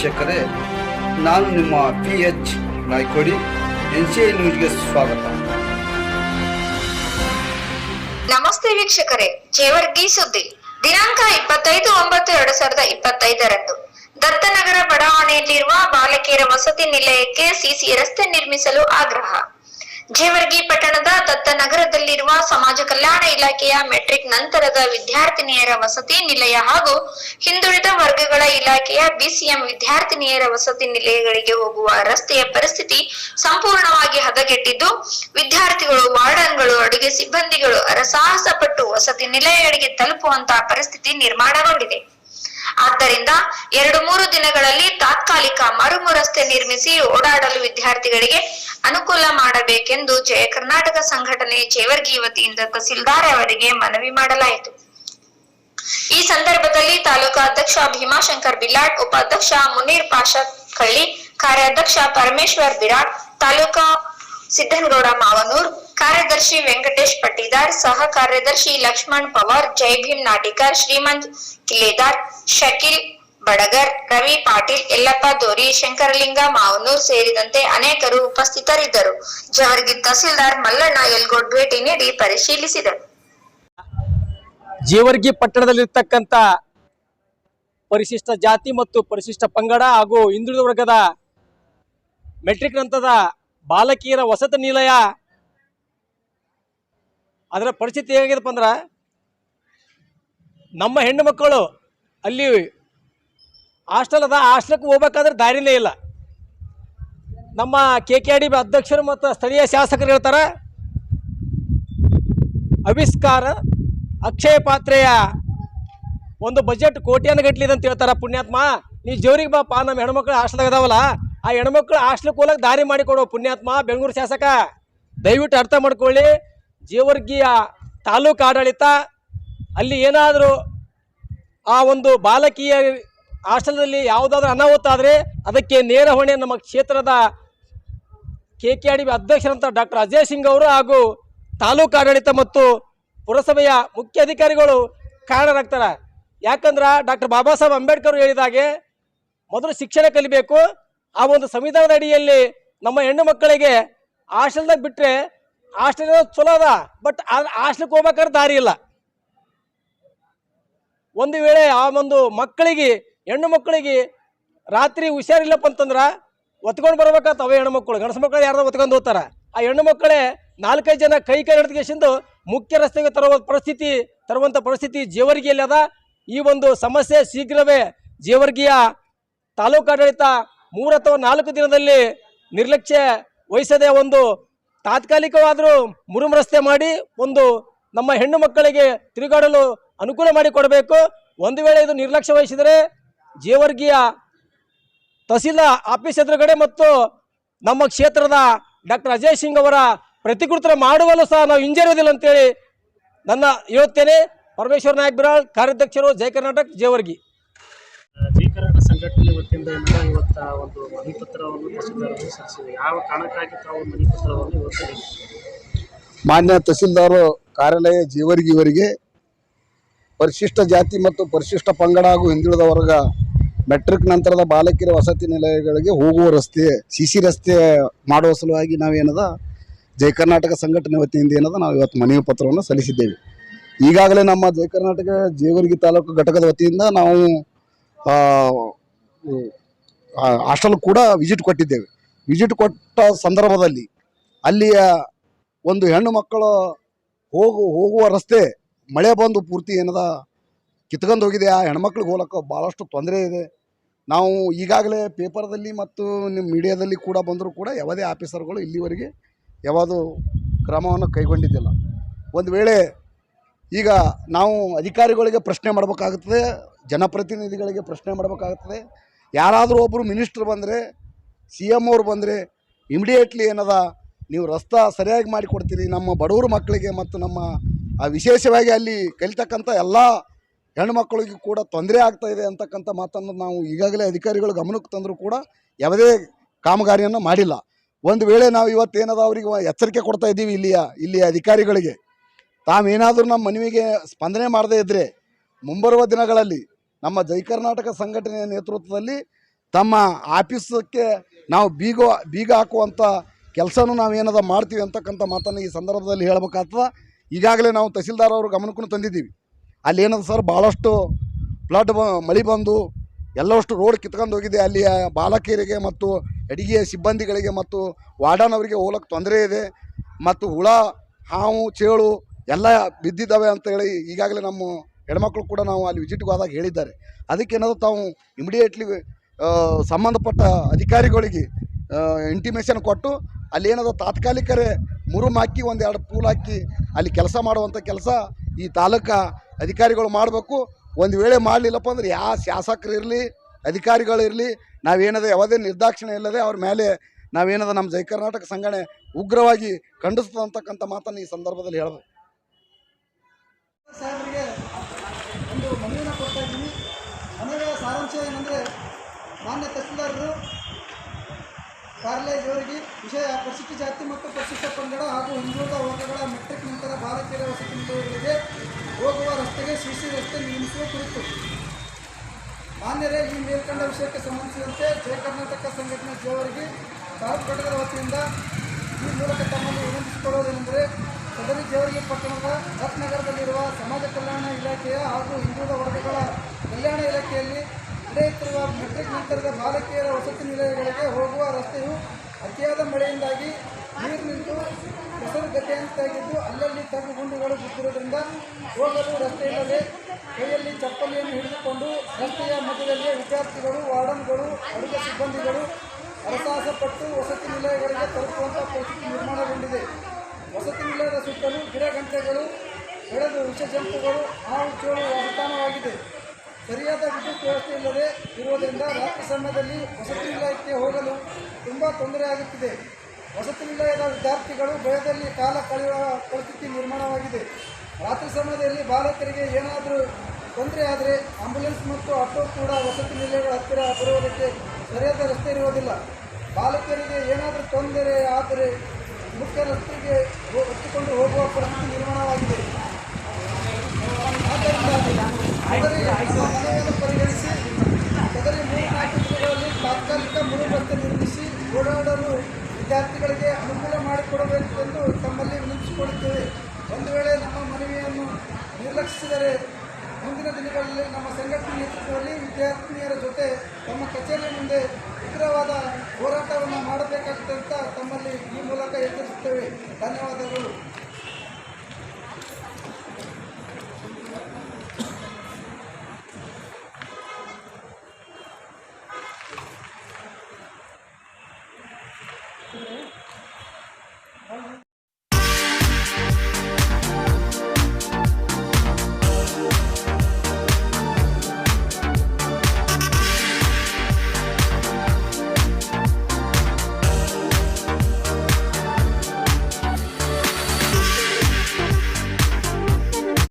ವೀಕ್ಷಕರೇ, ನಾನು ನಿಮ್ಮ P H Naikodi, N C I ನ್ಯೂಸ್ಗೆ ಸ್ವಾಗತ. ನಮಸ್ತೆ ವೀಕ್ಷಕರೇ ಜೇವರ್ಗಿ ಸುದ್ದಿ. ದಿನಾಂಕ ಇಪ್ಪತ್ತೈದು ಒಂಬತ್ತು ಎರಡು ಸಾವಿರದ ಇಪ್ಪತ್ತೈದರಂದು. ದತ್ತನಗರ ಬಡಾವಣೆಯಲ್ಲಿರುವ ಬಾಲಕಿಯರ ವಸತಿ ನಿಲಯಕ್ಕೆ ಸಿಸಿ ರಸ್ತೆ ನಿರ್ಮಿಸಲು ಆಗ್ರಹ. ಜೇವರ್ಗಿ ಪಟ್ಟಣದ ದತ್ತನಗರದಲ್ಲಿರುವ ಸಮಾಜ ಕಲ್ಯಾಣ ಇಲಾಖೆಯ ಮೆಟ್ರಿಕ್ ನಂತರದ ವಿದ್ಯಾರ್ಥಿನಿಯರ ವಸತಿ ನಿಲಯ ಹಾಗೂ ಹಿಂದುಳಿದ ವರ್ಗಗಳ ಇಲಾಖೆಯ ಬಿಸಿಎಂ ವಿದ್ಯಾರ್ಥಿನಿಯರ ವಸತಿ ನಿಲಯಗಳಿಗೆ ಹೋಗುವ ರಸ್ತೆಯ ಪರಿಸ್ಥಿತಿ ಸಂಪೂರ್ಣವಾಗಿ ಹದಗೆಟ್ಟಿದ್ದು, ವಿದ್ಯಾರ್ಥಿಗಳು, ವಾರ್ಡನ್ಗಳು, ಅಡುಗೆ ಸಿಬ್ಬಂದಿಗಳು ಅರಸಾಹಸ ಪಟ್ಟು ವಸತಿ ನಿಲಯಗಳಿಗೆ ತಲುಪುವಂತಹ ಪರಿಸ್ಥಿತಿ ನಿರ್ಮಾಣಗೊಂಡಿದೆ. ಆದ್ದರಿಂದ ಎರಡು ಮೂರು ದಿನಗಳಲ್ಲಿ ತಾತ್ಕಾಲಿಕ ಮರುಮು ರಸ್ತೆ ನಿರ್ಮಿಸಿ ಓಡಾಡಲು ವಿದ್ಯಾರ್ಥಿಗಳಿಗೆ ಅನುಕೂಲ ಮಾಡಬೇಕೆಂದು ಜಯ ಕರ್ನಾಟಕ ಸಂಘಟನೆ ಜೇವರ್ಗಿ ವತಿಯಿಂದ ತಹಸೀಲ್ದಾರ್ ಅವರಿಗೆ ಮನವಿ ಮಾಡಲಾಯಿತು. ಈ ಸಂದರ್ಭದಲ್ಲಿ ತಾಲೂಕಾ ಅಧ್ಯಕ್ಷ ಭೀಮಾಶಂಕರ್ ಬಿಲಾಟ್ ಉಪಾಧ್ಯಕ್ಷ ಮುನೀರ್ ಪಾಷಾ ಕಳ್ಳಿ, ಕಾರ್ಯಾಧ್ಯಕ್ಷ ಪರಮೇಶ್ವರ್ ಬಿರಾಟ್ ತಾಲೂಕಾ ಸಿದ್ದನಗೌಡ ಮಾವನೂರ್, ಕಾರ್ಯದರ್ಶಿ ವೆಂಕಟೇಶ್ ಪಟ್ಟಿದಾರ್, ಸಹ ಕಾರ್ಯದರ್ಶಿ ಲಕ್ಷ್ಮಣ್ ಪವಾರ್, ಜೈ ಭೀಮ್ ನಾಟಿಕರ್ ಶ್ರೀಮಂತ್ ಕಿಲೇದಾರ್, ಶಕೀಲ್ ಬಡಗರ್, ರವಿ ಪಾಟೀಲ್, ಯಲ್ಲಪ್ಪ, ದೋರಿ, ಶಂಕರಲಿಂಗ, ಮಾವನೂರ್ ಸೇರಿದಂತೆ ಅನೇಕರು ಉಪಸ್ಥಿತರಿದ್ದರು. ಜವರ್ಗಿ ತಹಸೀಲ್ದಾರ್ ಮಲ್ಲಣ್ಣ ಯಲ್ಗೋಡ್ ಭೇಟಿ ನೀಡಿ ಪರಿಶೀಲಿಸಿದರು. ಜೇವರ್ಗಿ ಪಟ್ಟಣದಲ್ಲಿರ್ತಕ್ಕಂಥ ಪರಿಶಿಷ್ಟ ಜಾತಿ ಮತ್ತು ಪರಿಶಿಷ್ಟ ಪಂಗಡ ಹಾಗೂ ಹಿಂದುಳಿದ ವರ್ಗದ ಮೆಟ್ರಿಕ್ ನಂತರದ ಬಾಲಕಿಯರ ವಸತಿ ನಿಲಯ ಅದರ ಪರಿಸ್ಥಿತಿ ಹೇಗಿದಪ್ಪ ಅಂದ್ರೆ ನಮ್ಮ ಹೆಣ್ಣು ಮಕ್ಕಳು ಅಲ್ಲಿ ಹಾಸ್ಟೆಲ್ ಅದ ಹಾಸ್ಟೆಲ್ಗೆ ಹೋಗ್ಬೇಕಾದ್ರೆ ದಾರಿನೇ ಇಲ್ಲ. ನಮ್ಮ ಕೆ ಕೆ ಡಿ ಅಧ್ಯಕ್ಷರು ಮತ್ತು ಸ್ಥಳೀಯ ಶಾಸಕರು ಹೇಳ್ತಾರೆ, ಅವಿಷ್ಕಾರ ಅಕ್ಷಯ ಪಾತ್ರೆಯ ಒಂದು ಬಜೆಟ್ ಕೋಟಿಯನ್ನು ಗಟ್ಟಲಿದೆ ಅಂತ ಹೇಳ್ತಾರೆ ಪುಣ್ಯಾತ್ಮ. ನೀ ಜೋರಿಗೆ ಬಾಪ, ನಮ್ಮ ಹೆಣ್ಮಕ್ಳು ಹಾಸ್ಟೆಲ್ ಇದಾವಲ್ಲ ಆ ಹೆಣ್ಮಕ್ಳು ಹಾಸ್ಟೆಲ್ಗೆ ಹೋಗಕ್ಕೆ ದಾರಿ ಮಾಡಿಕೊಡು ಪುಣ್ಯಾತ್ಮ. ಬೆಂಗಳೂರು ಶಾಸಕ, ದಯವಿಟ್ಟು ಅರ್ಥ ಮಾಡ್ಕೊಳ್ಳಿ. ಜೇವರ್ಗಿಯ ತಾಲೂಕು ಆಡಳಿತ ಅಲ್ಲಿ ಏನಾದರೂ ಆ ಒಂದು ಬಾಲಕಿಯ ಹಾಸ್ಟೆಲ್ದಲ್ಲಿ ಯಾವುದಾದ್ರೂ ಅನಾಹುತ ಆದರೆ ಅದಕ್ಕೆ ನೇರ ಹೊಣೆ ನಮ್ಮ ಕ್ಷೇತ್ರದ ಕೆ ಕೆ ಡಿ ಅಧ್ಯಕ್ಷರಂತ ಡಾಕ್ಟರ್ ಅಜಯ್ ಸಿಂಗ್ ಅವರು ಹಾಗೂ ತಾಲೂಕು ಆಡಳಿತ ಮತ್ತು ಪುರಸಭೆಯ ಮುಖ್ಯ ಅಧಿಕಾರಿಗಳು ಕಾರಣರಾಗ್ತಾರೆ. ಯಾಕಂದ್ರೆ ಡಾಕ್ಟರ್ ಬಾಬಾ ಸಾಹೇಬ್ ಅಂಬೇಡ್ಕರ್ ಹೇಳಿದಾಗೆ ಮೊದಲು ಶಿಕ್ಷಣ ಕಲಿಬೇಕು, ಆ ಒಂದು ಸಂವಿಧಾನದ ಅಡಿಯಲ್ಲಿ ನಮ್ಮ ಹೆಣ್ಣು ಮಕ್ಕಳಿಗೆ ಹಾಸ್ಟೆಲ್ದಾಗ ಬಿಟ್ಟರೆ ಹಾಸ್ಟೆಲ್ ಚಲೋ ಅದ, ಬಟ್ ಹಾಸ್ಟೆಲ್ಗೆ ಹೋಗ್ಬೇಕಾದ್ರೆ ದಾರಿ ಇಲ್ಲ. ಒಂದು ವೇಳೆ ಆ ಒಂದು ಮಕ್ಕಳಿಗೆ ಹೆಣ್ಣು ಮಕ್ಕಳಿಗೆ ರಾತ್ರಿ ಹುಷಾರಿಲ್ಲಪ್ಪ ಅಂತಂದ್ರೆ ಒತ್ಕೊಂಡು ಬರ್ಬೇಕಾತ ಅವೇ ಹೆಣ್ಣು ಮಕ್ಕಳು. ಗಂಡಸು ಮಕ್ಕಳು ಯಾರ್ದೋ ಒತ್ಕೊಂಡು ಹೋಗ್ತಾರೆ. ಆ ಹೆಣ್ಣು ಮಕ್ಕಳೇ ನಾಲ್ಕೈದು ಜನ ಕೈ ಕೈ ಹಿಡಿದುಕೊಂಡು ಮುಖ್ಯ ರಸ್ತೆಗೆ ತರುವ ಪರಿಸ್ಥಿತಿ ತರುವಂಥ ಪರಿಸ್ಥಿತಿ ಜೇವರ್ಗಿಯಲ್ಲಿ ಅದ. ಈ ಒಂದು ಸಮಸ್ಯೆ ಶೀಘ್ರವೇ ಜೇವರ್ಗಿಯ ತಾಲೂಕಾಡಳಿತ ಮೂರು ಅಥವಾ ನಾಲ್ಕು ದಿನದಲ್ಲಿ ನಿರ್ಲಕ್ಷ್ಯ ವಹಿಸದೆ ಒಂದು ತಾತ್ಕಾಲಿಕವಾದರೂ ಮುರುಮ್ ರಸ್ತೆ ಮಾಡಿ ಒಂದು ನಮ್ಮ ಹೆಣ್ಣು ಮಕ್ಕಳಿಗೆ ತಿರುಗಾಡಲು ಅನುಕೂಲ ಮಾಡಿಕೊಡಬೇಕು. ಒಂದು ವೇಳೆ ಇದು ನಿರ್ಲಕ್ಷ್ಯ ವಹಿಸಿದರೆ ಜೇವರ್ಗಿಯ ತಹಸೀಲ್ ಆಫೀಸ್ ಎದುರುಗಡೆ ಮತ್ತು ನಮ್ಮ ಕ್ಷೇತ್ರದ ಡಾಕ್ಟರ್ ಅಜಯ್ ಸಿಂಗ್ ಅವರ ಪ್ರತಿಕೃತರ ಮಾಡುವಲ್ಲೂ ಸಹ ನಾವು ಹಿಂಜರಿಯೋದಿಲ್ಲ ಅಂತೇಳಿ ನನ್ನ ಹೇಳುತ್ತೇನೆ. ಪರಮೇಶ್ವರ ನಾಯಕ್ ಬಿರಾಳ್ ಕಾರ್ಯಾಧ್ಯಕ್ಷರು ಜಯ ಕರ್ನಾಟಕ ಜೇವರ್ಗಿ. ಜಯ ಕರ್ನಾಟಕ ಸಂಘಟನೆ ವತಿಯಿಂದ ಏನಂದ್ರೆ ಇವತ್ತ ಒಂದು ಮನವಿ ಪತ್ರವನ್ನು ತಹಸೀಲ್ದಾರರು ಸಲ್ಲಿಸಿದೆ ಯಾವ ಕಾರಣಕ್ಕಾಗಿ ತಾವು ಮನವಿ ಪತ್ರವನ್ನು ಇವತ್ತು ಮಾನ್ಯ ತಹಸೀಲ್ದಾರ್ ಕಾರ್ಯಾಲಯ ಜೇವರ್ಗಿ ಇವರಿಗೆ ಪರಿಶಿಷ್ಟ ಜಾತಿ ಮತ್ತು ಪರಿಶಿಷ್ಟ ಪಂಗಡ ಹಾಗೂ ಹಿಂದುಳಿದ ವರ್ಗ ಮೆಟ್ರಿಕ್ ನಂತರದ ಬಾಲಕಿಯರ ವಸತಿ ನಿಲಯಗಳಿಗೆ ಹೋಗುವ ರಸ್ತೆ ಸಿಸಿ ರಸ್ತೆ ಮಾಡುವ ಸಲುವಾಗಿ ನಾವೇನದ ಜಯ ಕರ್ನಾಟಕ ಸಂಘಟನೆ ವತಿಯಿಂದ ಏನದ, ನಾವು ಇವತ್ತು ಮನವಿ ಪತ್ರವನ್ನು ಸಲ್ಲಿಸಿದ್ದೇವೆ. ಈಗಾಗಲೇ ನಮ್ಮ ಜಯ ಕರ್ನಾಟಕ ಜೇವರ್ಗಿ ತಾಲೂಕು ಘಟಕದ ವತಿಯಿಂದ ನಾವು ಹಾಸ್ಟೆಲ್ ಕೂಡ ವಿಸಿಟ್ ಕೊಟ್ಟಿದ್ದೇವೆ. ವಿಸಿಟ್ ಕೊಟ್ಟ ಸಂದರ್ಭದಲ್ಲಿ ಅಲ್ಲಿಯ ಒಂದು ಹೆಣ್ಣು ಮಕ್ಕಳು ಹೋಗು, ಹೋಗುವ ರಸ್ತೆ, ಮಳೆ ಬಂದು ಪೂರ್ತಿ ಏನದ ಕಿತ್ಕೊಂಡು ಹೋಗಿದೆ. ಆ ಹೆಣ್ಮಕ್ಳಿಗೆ ಹೋಗಕ್ಕೆ ಭಾಳಷ್ಟು ತೊಂದರೆ ಇದೆ. ನಾವು ಈಗಾಗಲೇ ಪೇಪರ್ದಲ್ಲಿ ಮತ್ತು ನಿಮ್ಮ ಮೀಡಿಯಾದಲ್ಲಿ ಕೂಡ ಬಂದರೂ ಕೂಡ ಯಾವುದೇ ಆಫೀಸರ್ಗಳು ಇಲ್ಲಿವರೆಗೆ ಯಾವುದು ಕ್ರಮವನ್ನು ಕೈಗೊಂಡಿದ್ದಿಲ್ಲ. ಒಂದು ವೇಳೆ ಈಗ ನಾವು ಅಧಿಕಾರಿಗಳಿಗೆ ಪ್ರಶ್ನೆ ಮಾಡಬೇಕಾಗುತ್ತದೆ ಜನಪ್ರತಿನಿಧಿಗಳಿಗೆ ಪ್ರಶ್ನೆ ಮಾಡಬೇಕಾಗುತ್ತದೆ ಯಾರಾದರೂ ಒಬ್ಬರು ಮಿನಿಸ್ಟ್ರ್ ಬಂದರೆ, ಸಿ ಎಂ ಅವ್ರು ಬಂದರೆ, ಇಮಿಡಿಯೇಟ್ಲಿ ಏನದ, ನೀವು ರಸ್ತೆ ಸರಿಯಾಗಿ ಮಾಡಿಕೊಡ್ತೀರಿ, ನಮ್ಮ ಬಡವರು ಮಕ್ಕಳಿಗೆ ಮತ್ತು ನಮ್ಮ ವಿಶೇಷವಾಗಿ ಅಲ್ಲಿ ಕಲಿತಕ್ಕಂಥ ಎಲ್ಲ ಹೆಣ್ಮಕ್ಳಿಗೂ ಕೂಡ ತೊಂದರೆ ಆಗ್ತಾ ಇದೆ ಅಂತಕ್ಕಂಥ ಮಾತನ್ನು ನಾವು ಈಗಾಗಲೇ ಅಧಿಕಾರಿಗಳು ಗಮನಕ್ಕೆ ತಂದರೂ ಕೂಡ ಯಾವುದೇ ಕಾಮಗಾರಿಯನ್ನು ಮಾಡಿಲ್ಲ. ಒಂದು ವೇಳೆ ನಾವು ಇವತ್ತೇನದ ಅವರಿಗೆ ಎಚ್ಚರಿಕೆ ಕೊಡ್ತಾ ಇದ್ದೀವಿ ಇಲ್ಲಿಯ ಇಲ್ಲಿಯ ಅಧಿಕಾರಿಗಳಿಗೆ, ತಾವೇನಾದರೂ ನಮ್ಮ ಮನವಿಗೆ ಸ್ಪಂದನೆ ಮಾಡದೇ ಇದ್ದರೆ ಮುಂಬರುವ ದಿನಗಳಲ್ಲಿ ನಮ್ಮ ಜೈ ಕರ್ನಾಟಕ ಸಂಘಟನೆಯ ನೇತೃತ್ವದಲ್ಲಿ ತಮ್ಮ ಆಫೀಸಕ್ಕೆ ನಾವು ಬೀಗ ಬೀಗ ಹಾಕುವಂಥ ಕೆಲಸನೂ ನಾವು ಏನದ ಮಾಡ್ತೀವಿ ಅಂತಕ್ಕಂಥ ಮಾತನ್ನು ಈ ಸಂದರ್ಭದಲ್ಲಿ ಹೇಳಬೇಕಾಗ್ತದೆ. ಈಗಾಗಲೇ ನಾವು ತಹಸೀಲ್ದಾರ್ ಅವರು ಗಮನಕ್ಕೂ ತಂದಿದ್ದೀವಿ. ಅಲ್ಲಿ ಏನದ ಸರ್? ಭಾಳಷ್ಟು ಫ್ಲಡ್ ಬ, ಮಳೆ ಬಂದು ಎಲ್ಲವಷ್ಟು ರೋಡ್ ಕಿತ್ಕೊಂಡು ಹೋಗಿದೆ. ಅಲ್ಲಿ ಬಾಲಕಿಯರಿಗೆ ಮತ್ತು ಅಡಿಗೆ ಸಿಬ್ಬಂದಿಗಳಿಗೆ ಮತ್ತು ವಾರ್ಡನ್ ಅವರಿಗೆ ಹೋಗಕ್ಕೆ ತೊಂದರೆ ಇದೆ. ಮತ್ತು ಹುಳ, ಹಾವು, ಚೇಳು ಎಲ್ಲ ಬಿದ್ದಿದ್ದಾವೆ ಅಂತ ಹೇಳಿ ಈಗಾಗಲೇ ನಮ್ಮ ಹೆಣ್ಮಕ್ಳು ಕೂಡ ನಾವು ಅಲ್ಲಿ ವಿಸಿಟ್ಗೆ ಹೋದಾಗ ಹೇಳಿದ್ದಾರೆ. ಅದಕ್ಕೆ ಏನಾದ್ರು ತಾವು ಇಮಿಡಿಯೇಟ್ಲಿ ಸಂಬಂಧಪಟ್ಟ ಅಧಿಕಾರಿಗಳಿಗೆ ಇಂಟಿಮೇಷನ್ ಕೊಟ್ಟು ಅಲ್ಲಿ ಏನದ ತಾತ್ಕಾಲಿಕರೇ ಮುರುಮ್ ಹಾಕಿ ಒಂದು ಎರಡು ಪೂಲ್ ಹಾಕಿ ಅಲ್ಲಿ ಕೆಲಸ ಮಾಡುವಂಥ ಕೆಲಸ ಈ ತಾಲೂಕಾ ಅಧಿಕಾರಿಗಳು ಮಾಡಬೇಕು. ಒಂದು ವೇಳೆ ಮಾಡಲಿಲ್ಲಪ್ಪ ಅಂದ್ರೆ ಯಾವ ಶಾಸಕರು ಇರಲಿ ಅಧಿಕಾರಿಗಳಿರಲಿ ನಾವೇನದ ಯಾವುದೇ ನಿರ್ದಾಕ್ಷಿಣ್ಯ ಇಲ್ಲದೆ ಅವ್ರ ಮೇಲೆ ನಾವೇನದ ನಮ್ಮ ಜೈ ಕರ್ನಾಟಕ ಸಂಘಟನೆ ಉಗ್ರವಾಗಿ ಖಂಡಿಸ್ತದೆ ಅಂತಕ್ಕಂಥ ಮಾತನ್ನು ಈ ಸಂದರ್ಭದಲ್ಲಿ ಹೇಳಬೇಕು. ಸಾರಾಂಶ ಏನಂದರೆ ಮಾನ್ಯ ತಹಸೀಲ್ದಾರರು ಕಾರ್ಲೆ ಜೋರಿಗೆ ವಿಷಯ ಪರಿಶಿಷ್ಟ ಜಾತಿ ಮತ್ತು ಪರಿಶಿಷ್ಟ ಪಂಗಡ ಹಾಗೂ ಹಿಂದುಳಿದ ವರ್ಗಗಳ ಮೆಟ್ರಿಕ್ ನಂತರ ಭಾರತೀಯ ವಸತಿ ನಿಲಯಗಳಿಗೆ ಹೋಗುವ ರಸ್ತೆಗೆ ಸಿಸಿ ರಸ್ತೆ ನಿರ್ಮಿಸುವ ಕುರಿತು. ಮಾನ್ಯರೇ, ಈ ಮೇಲ್ಕಂಡ ವಿಷಯಕ್ಕೆ ಸಂಬಂಧಿಸಿದಂತೆ ಜಯ ಕರ್ನಾಟಕ ಸಂಘಟನೆ ಜೇವರಿಗೆ ತಾಲೂಕು ಘಟಕದ ವತಿಯಿಂದ ಈ ಮೂಲಕ ತಮ್ಮನ್ನು ವಿನಂತಿಸಿಕೊಳ್ಳುವುದೇನೆಂದರೆ, ಸದರಿ ಜೇವರಿಗೆ ಪಟ್ಟಣದ ರತ್ನಗರದಲ್ಲಿರುವ ಸಮಾಜ ಕಲ್ಯಾಣ ಇಲಾಖೆಯ ಹಾಗೂ ಹಿಂದುಳಿದ ವರ್ಗಗಳ ಕಲ್ಯಾಣ ಇಲಾಖೆಯಲ್ಲಿ ನಡೆಯುತ್ತಿರುವ ಮೆಟ್ರಿಕ್ ನಂತರದ ಬಾಲಕಿಯರ ವಸತಿ ನಿಲಯಗಳಿಗೆ ಹೋಗುವ ರಸ್ತೆಯು ಅತಿಯಾದ ಮಳೆಯಿಂದಾಗಿ ನೀರು ನಿಂತು ಗತಿಯಂತಾಗಿದ್ದು ಅಲ್ಲಲ್ಲಿ ತಗ್ಗು ಗುಂಡುಗಳು ಬಿದ್ದಿರುವುದರಿಂದ ಹೋಗಲು ರಸ್ತೆ ಇಲ್ಲದೆ ಕೈಯಲ್ಲಿ ಚಪ್ಪಲಿಯನ್ನು ಹಿಡಿದುಕೊಂಡು ರಸ್ತೆಯ ಮಧ್ಯದಲ್ಲಿ ವಿದ್ಯಾರ್ಥಿಗಳು, ವಾರ್ಡನ್ಗಳು, ಅಡುಗೆ ಸಿಬ್ಬಂದಿಗಳು ಹರಸಾಹಸಪಟ್ಟು ವಸತಿ ನಿಲಯಗಳಿಗೆ ತಲುಪುವಂತಹ ಪರಿಸ್ಥಿತಿ ನಿರ್ಮಾಣಗೊಂಡಿದೆ. ವಸತಿ ನಿಲಯದ ಸುತ್ತಲೂ ಗಿಡ ಗಂಟೆಗಳು ಬೆಳೆದು ವಿಷಜಂತುಗಳು ಹಾವು, ಚೋಳು ವಾಸಸ್ಥಾನವಾಗಿದೆ. ಸರಿಯಾದ ವಿದ್ಯುತ್ ವ್ಯವಸ್ಥೆ ಇಲ್ಲದೆ ಇರುವುದರಿಂದ ರಾತ್ರಿ ಸಮಯದಲ್ಲಿ ವಸತಿ ನಿಲಯಕ್ಕೆ ಹೋಗಲು ತುಂಬ ತೊಂದರೆ ಆಗುತ್ತಿದೆ. ವಸತಿ ನಿಲಯದ ವಿದ್ಯಾರ್ಥಿಗಳು ಭಯದಲ್ಲಿ ಕಾಲ ಕಳೆಯುವ ಪರಿಸ್ಥಿತಿ ನಿರ್ಮಾಣವಾಗಿದೆ. ರಾತ್ರಿ ಸಮಯದಲ್ಲಿ ಬಾಲಕರಿಗೆ ಏನಾದರೂ ತೊಂದರೆ ಆದರೆ ಆಂಬ್ಯುಲೆನ್ಸ್ ಮತ್ತು ಆಟೋ ಕೂಡ ವಸತಿ ನಿಲಯಗಳ ಹತ್ತಿರ ಬರುವುದಕ್ಕೆ ಸರಿಯಾದ ರಸ್ತೆ ಇರುವುದಿಲ್ಲ. ಬಾಲಕರಿಗೆ ಏನಾದರೂ ತೊಂದರೆ ಆದರೆ ಮುಖ್ಯ ರಸ್ತೆಗೆ ಹೊತ್ತುಕೊಂಡು ಹೋಗುವ ಪರಿಸ್ಥಿತಿ ನಿರ್ಮಾಣವಾಗಿದೆ ಆದ್ದರಿಂದ ಸದರಿ ನಮ್ಮ ಮನವಿಯನ್ನು ಪರಿಗಣಿಸಿ ಸದರಿ ಮೂರು ದಿನಗಳಲ್ಲಿ ತಾತ್ಕಾಲಿಕ ರಸ್ತೆ ನಿರ್ಮಿಸಿ ಓಡಾಡಲು ವಿದ್ಯಾರ್ಥಿಗಳಿಗೆ ಅನುಕೂಲ ಮಾಡಿಕೊಡಬೇಕು ಎಂದು ತಮ್ಮಲ್ಲಿ ವಿನಂತಿಸಿಕೊಳ್ಳುತ್ತೇವೆ ಒಂದು ವೇಳೆ ನಮ್ಮ ಮನವಿಯನ್ನು ನಿರ್ಲಕ್ಷಿಸಿದರೆ ಮುಂದಿನ ದಿನಗಳಲ್ಲಿ ನಮ್ಮ ಸಂಘಟನೆ ನೇತೃತ್ವದಲ್ಲಿ ವಿದ್ಯಾರ್ಥಿನಿಯರ ಜೊತೆ ತಮ್ಮ ಕಚೇರಿ ಮುಂದೆ ಉಗ್ರವಾದ ಹೋರಾಟವನ್ನು ಮಾಡಬೇಕಾಗುತ್ತದೆ ಅಂತ ತಮ್ಮಲ್ಲಿ ಈ ಮೂಲಕ ಎಚ್ಚರಿಸುತ್ತೇವೆ ಧನ್ಯವಾದಗಳು.